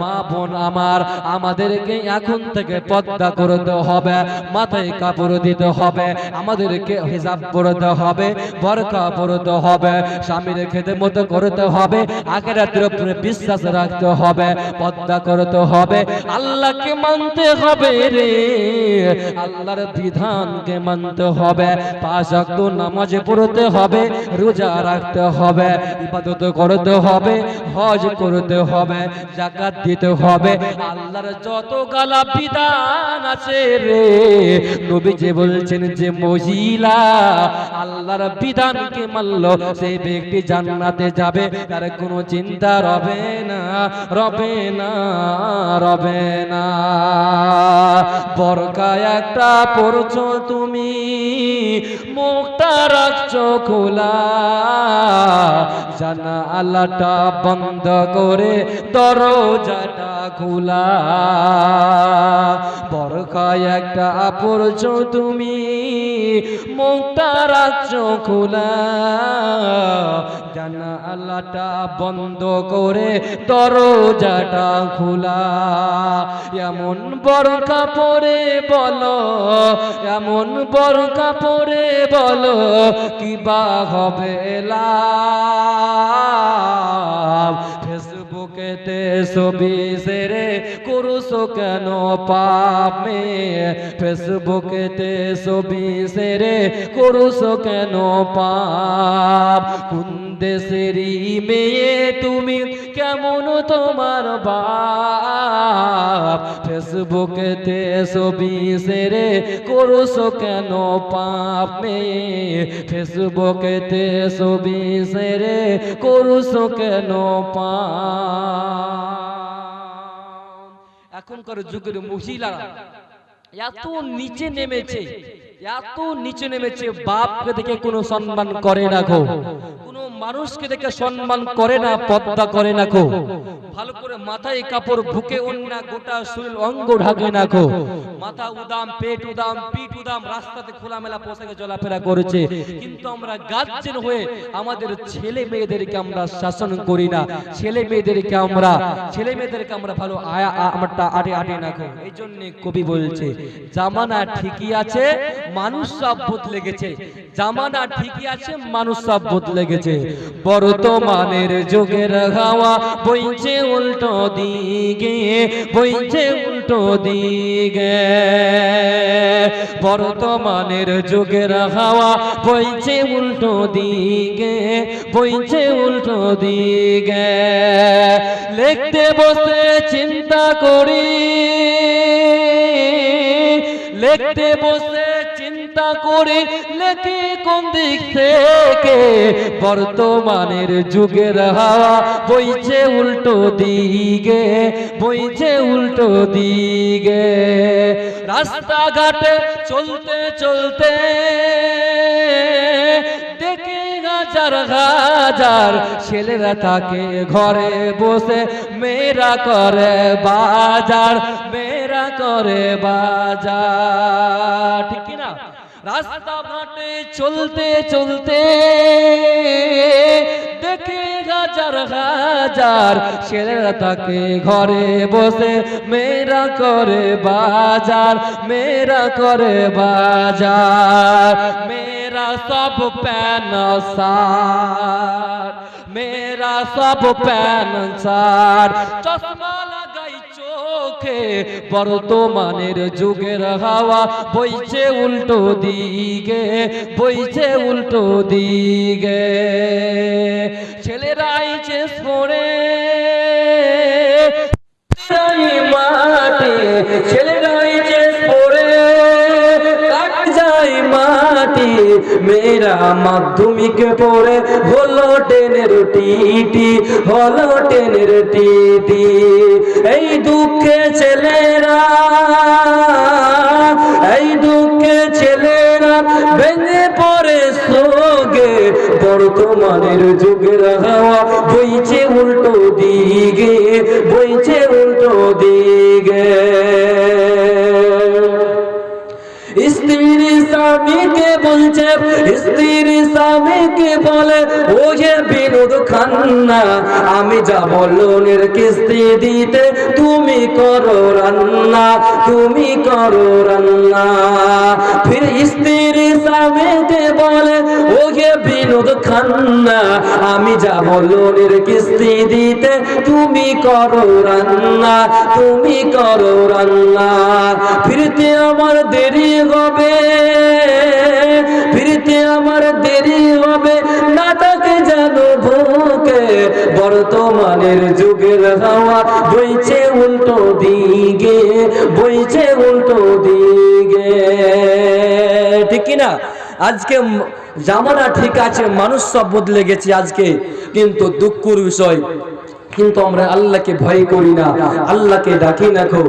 মা বোন আমার, আমাদেরকে এখন থেকে পর্দা করতে হবে, মাথায় কাপড় দিতে হবে, আমাদেরকে হিসাব করতে হবে, বরকা পরতে হবে, স্বামীর খেতে মতো করতে হবে বিশ্বাস রাখতে হবে পর্দা করতে হবে। আল্লাহকে মানতে হবে রে, আল্লাহর বিধানকে মানতে হবে নামাজ পড়তে হবে, রোজা রাখতে হবে, ইবাদত করতে হবে, হজ করতে হবে জাকাত দিতে হবে। আল্লাহর যত গালা বিধান আছে রে নবী যে বলছেন যে মহিলা আল্লাহর বিধানকে মানল, সেই ব্যক্তি জান্নাতে যাবে, তার কোনো চিন্তা রবে না রবে না রবে না। বরকা একটা পড়ছো তুমি মুখটা চোখোলা খোলা। জানা আলাটা বন্ধ করে দরজাটা খোলা। বরকায় একটা পড়ছো তুমি মুখটা রাখছো খোলা। জানা আল্লাহটা বন্ধ করে দরজাটা খোলা। এমন বড় কাপড়ে বলো, এমন বড় কাপড়ে বলো, কি বা হবে লাভ ছবি সেরে করুছো কেন পাপে? ফেসবুকেতে ছবি সেরে করুছো কেন পাপ? কোন দেশেরই মেয়ে তুমি কেমন তোমার বাপ? ফেসবুকেতে ছবি সেরে করুছো কেন পাপ? মেয়ে ফেসবুকেতে ছবি সেরে করুছো কেন পাপ? এখনকার যুগের মহিলারা এত নিচে নেমেছে, এত নিচে নেমেছে, বাপকে দেখে কোনো সম্মান করে না গো। মানুষকে দেখে সম্মান করে না, পদ্মা করে না গো। ভালো করে মাথায় কাপড় বুকে অন্যা গোটা শরীর অঙ্গ ঢাকে না গো। মাথা উদাম, পেট উদাম, পিঠ উদাম, রাস্তাতে খোলামেলা পোশাকে চলাফেরা করেছে। কিন্তু আমরা গার্জেন হয়ে আমাদের ছেলে মেয়েদেরকে আমরা শাসন করি না। ছেলে মেয়েদেরকে আমরা, ছেলে মেয়েদেরকে আমরা ভালো আয়া আমারটা আটে আটে না গো। এই জন্য কবি বলছে, জামানা ঠিকই আছে, মানুষ সব বদলে গেছে। জামানা ঠিকই আছে, মানুষ সব বদলে গেছে। বর্তমানের যুগের হাওয়া বইছে উল্টো দিকে, বইছে উল্টো দিকে। বর্তমানের যুগের হাওয়া বইছে উল্টো দিকে, বইছে উল্টো দিকে। লিখতে বসে চিন্তা করি, লিখতে বসে চিন্তা করে লেখে কোন দিক থেকে? বর্তমানের যুগের হাওয়া বইছে উল্টো দিকে, বইছে উল্টো দিকে। রাস্তাঘাটে চলতে চলতে দেখে হাজার হাজার ছেলেরা থাকে, ঘরে বসে মেয়েরা করে বাজার। মেয়েরা করে বাজার। ঠিক না রাস্তা ঘাটে চলতে চলতে দেখে হাজার হাজার ছেলেরা থাকে ঘরে বসে। মেয়েরা করে বাজার, মেয়েরা করে বাজার। মেয়েরা সব প্যান সার মেয়েরা সব প্যান সার চশমা চোখে বর্তমানের যুগের হাওয়া বইছে উল্টো দিকে বইছে উল্টো দিকে। ছেলেরাই মেয়েরা মাধ্যমিক পড়ে হলো টেনের টিটি, হলো টেনের টিটি। এই দুঃখে ছেলেরা, এই দুঃখে ছেলেরা ভেঙে পড়ে সোগে বর্তমানের যুগের হাওয়া বইছে উল্টো দিকে, বইছে স্বামীকে বলছে, স্ত্রীর স্বামীকে বলে, ও যে বিনোদ খান্না, আমি যাব লোনের কিস্তি দিতে। তুমি করো রান্না, তুমি করো রান্না। ফির স্ত্রী আমি যাব লোনের কিস্তি দিতে। তুমি করো রান্না, তুমি করো রান্না। ফিরতে আমার দেরি হবে, ফিরতে আমার দেরি হবে। নাটকে যেন ভুকে বর্তমানের যুগের হাওয়া, বইছে উল্টো দিকে, বইছে উল্টো কি না? আজকে জামানা ঠিক আছে, মানুষ সব বদলে গেছে আজকে। কিন্তু দুঃখর বিষয়, কিন্তু আমরা আল্লাহকে ভয় করি না। আল্লাহকে ডাকি না খো